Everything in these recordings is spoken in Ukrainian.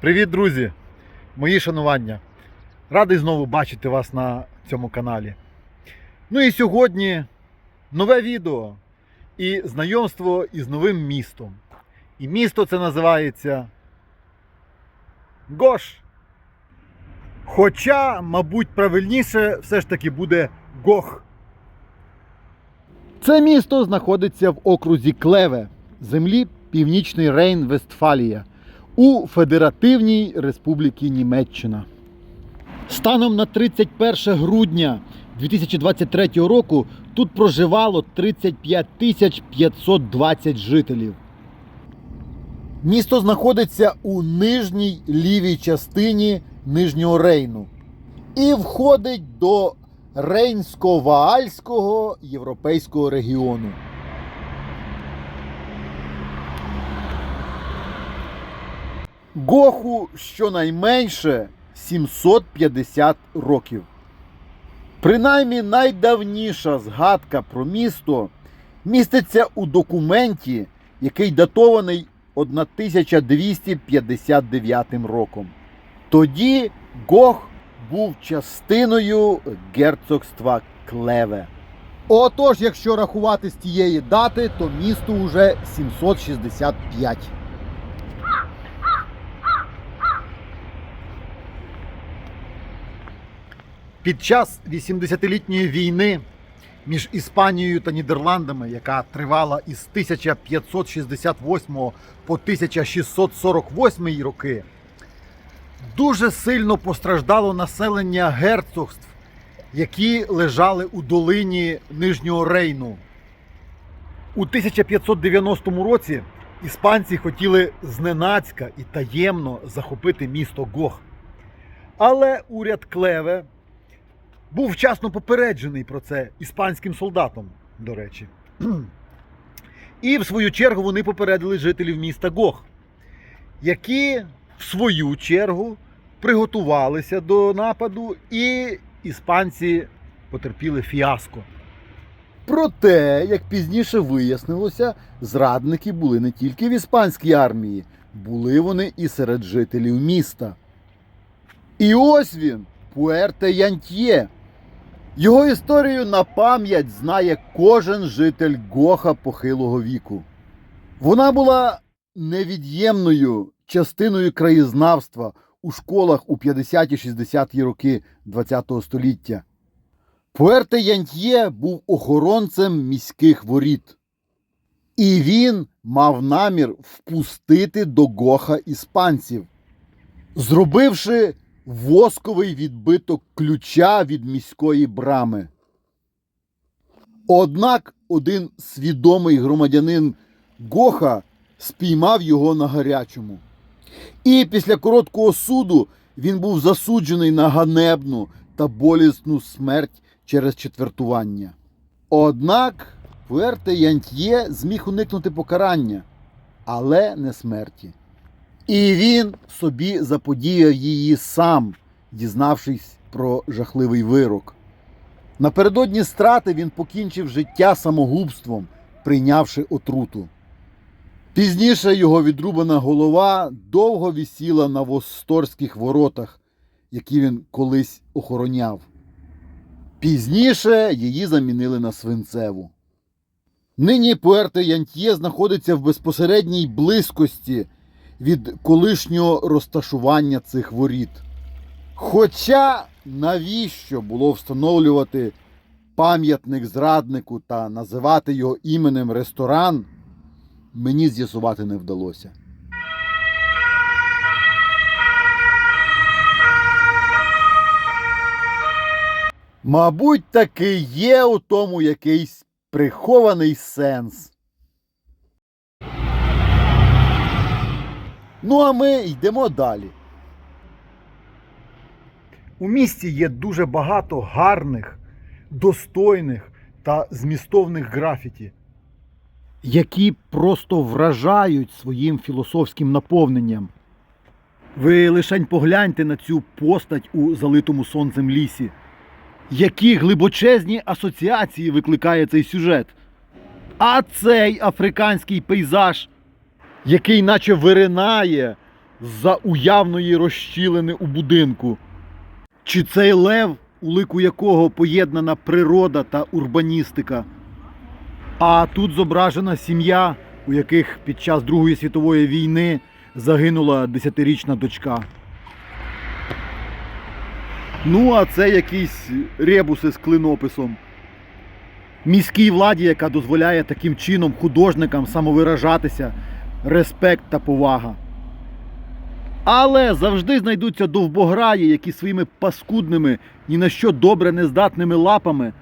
Привіт, друзі! Мої шанування. Радий знову бачити вас на цьому каналі. Ну і сьогодні нове відео і знайомство із новим містом. І місто це називається Гош. Хоча, мабуть, правильніше все ж таки буде Гох. Це місто знаходиться в окрузі Клеве, землі Північний Рейн Вестфалія у Федеративній Республіці Німеччина. Станом на 31 грудня 2023 року тут проживало 35 тисяч 520 жителів. Місто знаходиться у нижній лівій частині Нижнього Рейну і входить до Рейнсько-Ваальського європейського регіону. Гоху щонайменше 750 років. Принаймні найдавніша згадка про місто міститься у документі, який датований 1259 роком. Тоді Гох був частиною герцогства Клеве. Отож, якщо рахувати з тієї дати, то місту уже 765. Під час 80-літньої війни між Іспанією та Нідерландами, яка тривала із 1568 по 1648 роки, дуже сильно постраждало населення герцогств, які лежали у долині Нижнього Рейну. У 1590 році іспанці хотіли зненацька і таємно захопити місто Гох. Але уряд Клеве був вчасно попереджений про це іспанським солдатом, до речі. І в свою чергу вони попередили жителів міста Гох, які в свою чергу приготувалися до нападу, і іспанці потерпіли фіаско. Проте, як пізніше вияснилося, зрадники були не тільки в іспанській армії, були вони і серед жителів міста. І ось він, Пуерте Янтьє. Його історію на пам'ять знає кожен житель Гоха похилого віку. Вона була невід'ємною частиною краєзнавства у школах у 50-60-ті роки ХХ століття. Пуерте Янтьє був охоронцем міських воріт. І він мав намір впустити до Гоха іспанців, зробивши восковий відбиток ключа від міської брами. Однак один свідомий громадянин Гоха спіймав його на гарячому. І після короткого суду він був засуджений на ганебну та болісну смерть через четвертування. Однак Пуерте Янтьє зміг уникнути покарання, але не смерті. І він собі заподіяв її сам, дізнавшись про жахливий вирок. Напередодні страти він покінчив життя самогубством, прийнявши отруту. Пізніше його відрубана голова довго вісіла на восторських воротах, які він колись охороняв. Пізніше її замінили на свинцеву. Нині Пуерте Янтьє знаходиться в безпосередній близькості від колишнього розташування цих воріт. Хоча навіщо було встановлювати пам'ятник зраднику та називати його іменем ресторан, мені з'ясувати не вдалося. Мабуть, таки є у тому якийсь прихований сенс. Ну, а ми йдемо далі. У місті є дуже багато гарних, достойних та змістовних графіті, які просто вражають своїм філософським наповненням. Ви лишень погляньте на цю постать у залитому сонцем лісі. Які глибочезні асоціації викликає цей сюжет. А цей африканський пейзаж, який наче виринає з-за уявної розщілини у будинку. Чи цей лев, у лику якого поєднана природа та урбаністика? А тут зображена сім'я, у яких під час Другої світової війни загинула десятирічна дочка. Ну, а це якісь ребуси з клинописом. Міській владі, яка дозволяє таким чином художникам самовиражатися, респект та повага. Але завжди знайдуться довбограї, які своїми паскудними, ні на що добре нездатними лапами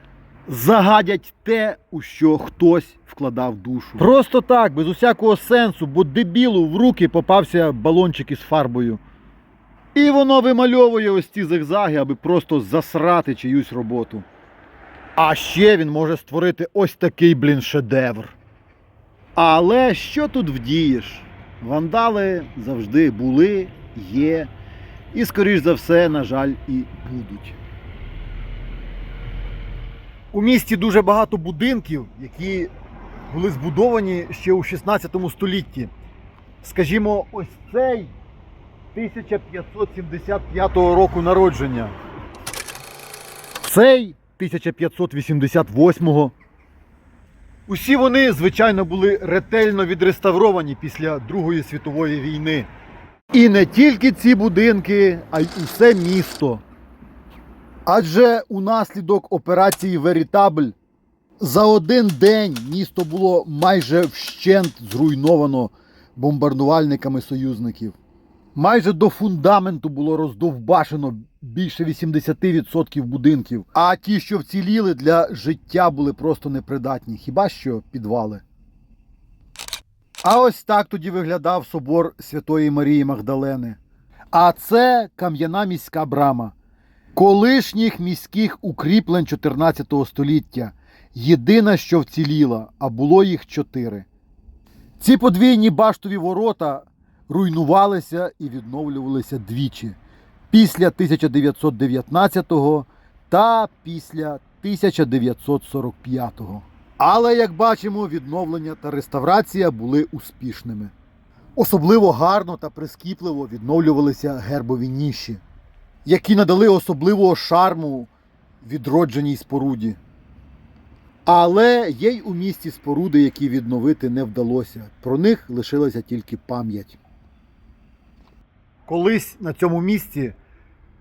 загадять те, у що хтось вкладав душу. Просто так, без усякого сенсу, бо дебілу в руки попався балончик із фарбою. І воно вимальовує ось ці зигзаги, аби просто засрати чиюсь роботу. А ще він може створити ось такий, блін, шедевр. Але що тут вдієш? Вандали завжди були, є, і, скоріш за все, на жаль, і будуть. У місті дуже багато будинків, які були збудовані ще у 16 столітті. Скажімо, ось цей 1575 року народження. Цей 1588. Усі вони, звичайно, були ретельно відреставровані після Другої світової війни. І не тільки ці будинки, а й усе місто. Адже унаслідок операції Верітабль за один день місто було майже вщент зруйновано бомбардувальниками союзників. Майже до фундаменту було роздовбашено більше 80% будинків, а ті, що вціліли для життя, були просто непридатні. Хіба що підвали. А ось так тоді виглядав собор Святої Марії Магдалени. А це кам'яна міська брама колишніх міських укріплень 14 століття. Єдина, що вціліла, а було їх чотири. Ці подвійні баштові ворота руйнувалися і відновлювалися двічі після 1919 та після 1945. Але, як бачимо, відновлення та реставрація були успішними. Особливо гарно та прискіпливо відновлювалися гербові ніші, які надали особливого шарму відродженій споруді. Але є й у місті споруди, які відновити не вдалося. Про них лишилася тільки пам'ять. Колись на цьому місці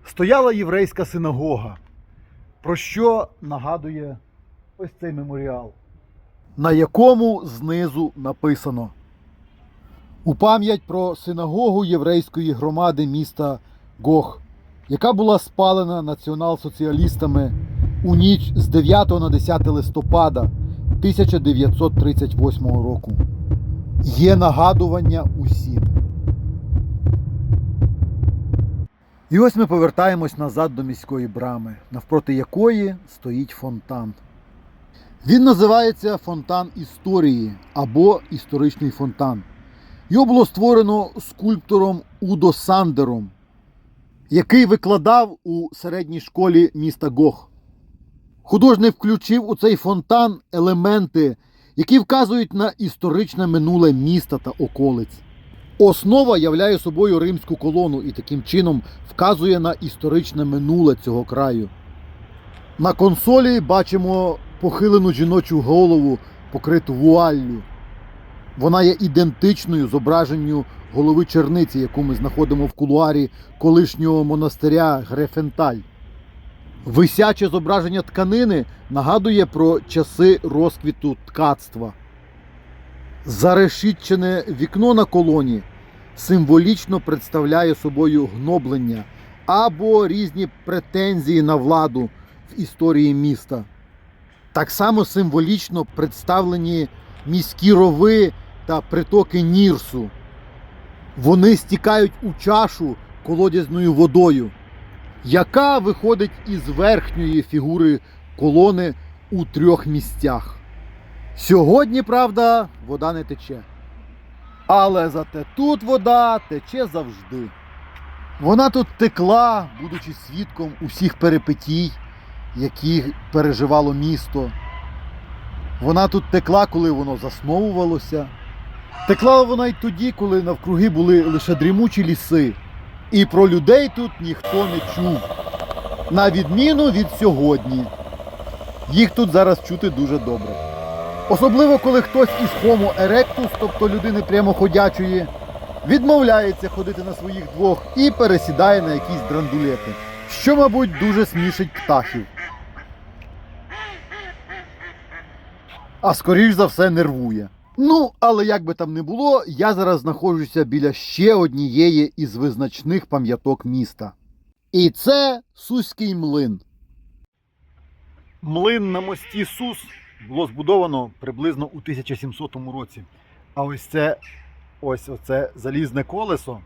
стояла єврейська синагога, про що нагадує ось цей меморіал, на якому знизу написано у пам'ять про синагогу єврейської громади міста Гох, яка була спалена націонал-соціалістами у ніч з 9 на 10 листопада 1938 року. Є нагадування усім. І ось ми повертаємось назад до міської брами, навпроти якої стоїть фонтан. Він називається Фонтан історії або історичний фонтан. Його було створено скульптором Удо Сандером, який викладав у середній школі міста Гох. Художник включив у цей фонтан елементи, які вказують на історичне минуле міста та околиць. Основа являє собою римську колону і таким чином вказує на історичне минуле цього краю. На консолі бачимо похилену жіночу голову, покриту вуаллю. Вона є ідентичною зображенню голови черниці, яку ми знаходимо в кулуарі колишнього монастиря Грефенталь. Висяче зображення тканини нагадує про часи розквіту ткацтва. Зарешітчене вікно на колоні символічно представляє собою гноблення або різні претензії на владу в історії міста. Так само символічно представлені міські рови та притоки Нірсу. Вони стікають у чашу колодязною водою, яка виходить із верхньої фігури колони у трьох місцях. Сьогодні, правда, вода не тече. Але зате тут вода тече завжди. Вона тут текла, будучи свідком усіх перипетій, які переживало місто. Вона тут текла, коли воно засновувалося, Текла вона й тоді, коли навкруги були лише дрімучі ліси, і про людей тут ніхто не чув. На відміну від сьогодні. Їх тут зараз чути дуже добре. Особливо, коли хтось із Homo erectus, тобто людини прямоходячої, відмовляється ходити на своїх двох і пересідає на якісь драндулети, що, мабуть, дуже смішить птахів. А скоріш за все нервує. Ну, але як би там не було, я зараз знаходжуся біля ще однієї із визначних пам'яток міста. І це Суський млин. Млин на мості Сус було збудовано приблизно у 1700 році. А ось це ось оце залізне колесо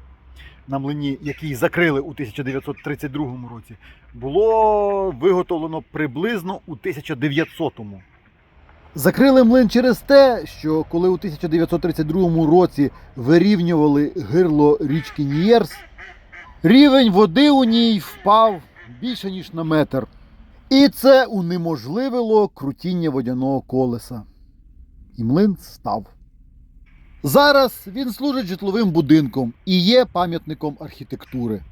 на млині, який закрили у 1932 році, було виготовлено приблизно у 1900-му. Закрили млин через те, що коли у 1932 році вирівнювали гирло річки Нієрс, рівень води у ній впав більше ніж на метр. І це унеможливило крутіння водяного колеса. І млин став. Зараз він служить житловим будинком і є пам'ятником архітектури.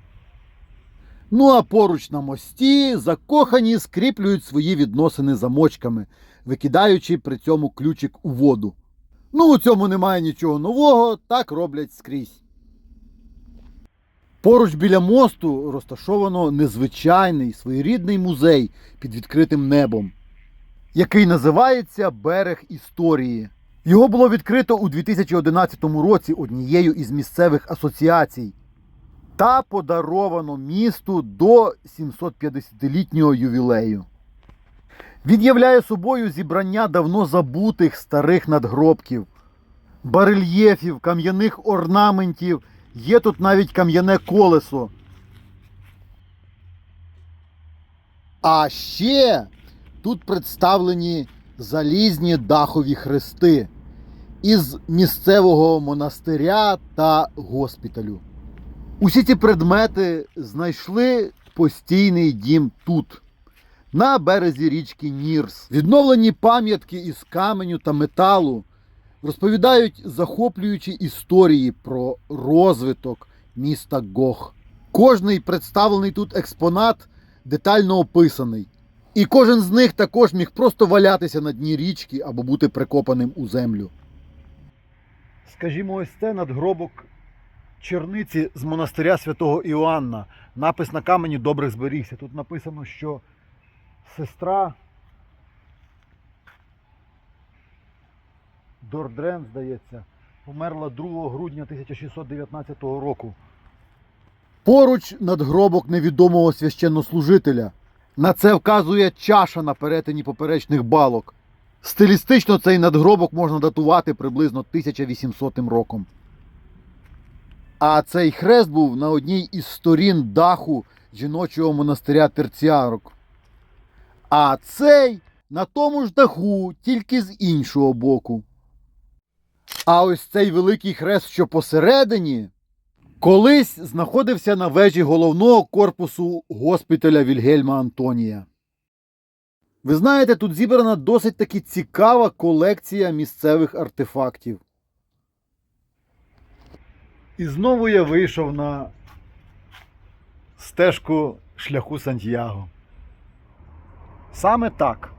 Ну а поруч на мості закохані скріплюють свої відносини замочками, викидаючи при цьому ключик у воду. Ну, у цьому немає нічого нового, так роблять скрізь. Поруч біля мосту розташовано незвичайний своєрідний музей під відкритим небом, який називається Берег історії. Його було відкрито у 2011 році однією із місцевих асоціацій та подаровано місту до 750-літнього ювілею. Він являє собою зібрання давно забутих старих надгробків, барельєфів, кам'яних орнаментів. Є тут навіть кам'яне колесо. А ще тут представлені залізні дахові хрести із місцевого монастиря та госпіталю. Усі ці предмети знайшли постійний дім тут, на березі річки Нірс. Відновлені пам'ятки із каменю та металу розповідають захоплюючі історії про розвиток міста Гох. Кожний представлений тут експонат детально описаний. І кожен з них також міг просто валятися на дні річки або бути прикопаним у землю. Скажімо, ось це надгробок черниці з монастиря святого Іоанна. Напис на камені добре зберігся. Тут написано, що сестра Дордрен, здається, померла 2 грудня 1619 року. Поруч надгробок невідомого священнослужителя. На це вказує чаша на перетині поперечних балок. Стилістично цей надгробок можна датувати приблизно 1800 роком. А цей хрест був на одній із сторін даху жіночого монастиря Терціарок. А цей на тому ж даху, тільки з іншого боку. А ось цей великий хрест, що посередині, колись знаходився на вежі головного корпусу госпіталя Вільгельма Антонія. Ви знаєте, тут зібрана досить таки цікава колекція місцевих артефактів. І знову я вийшов на стежку шляху Сантьяго. Саме так,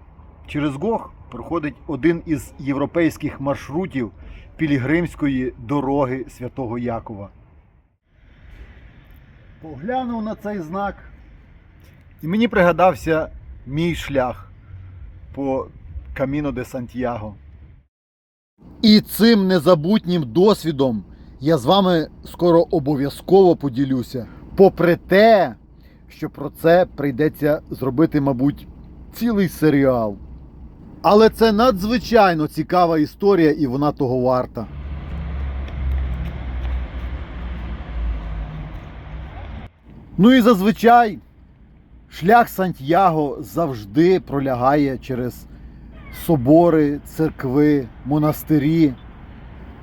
через Гох проходить один із європейських маршрутів пілігримської дороги Святого Якова. Поглянув на цей знак, і мені пригадався мій шлях по Каміно де Сантьяго. І цим незабутнім досвідом я з вами скоро обов'язково поділюся. Попри те, що про це прийдеться зробити, мабуть, цілий серіал. Але це надзвичайно цікава історія і вона того варта. Ну і зазвичай шлях Сантьяго завжди пролягає через собори, церкви, монастирі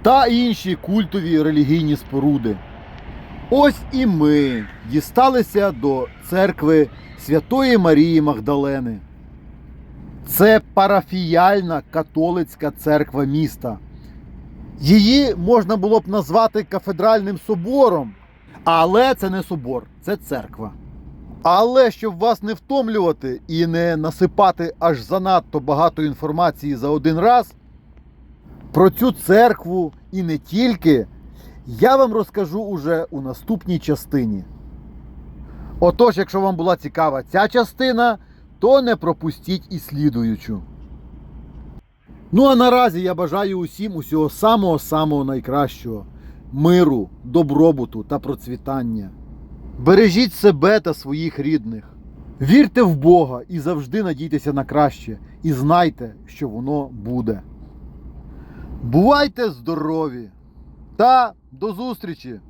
та інші культові релігійні споруди. Ось і ми дісталися до церкви Святої Марії Магдалени. Це парафіяльна католицька церква міста. Її можна було б назвати кафедральним собором, але це не собор, це церква. Але щоб вас не втомлювати і не насипати аж занадто багато інформації за один раз, про цю церкву і не тільки, я вам розкажу уже у наступній частині. Отож, якщо вам була цікава ця частина, то не пропустіть і слідуючу. Ну а наразі я бажаю усім усього самого-самого найкращого: миру, добробуту та процвітання. Бережіть себе та своїх рідних. Вірте в Бога і завжди надійтеся на краще, і знайте, що воно буде. Бувайте здорові та до зустрічі!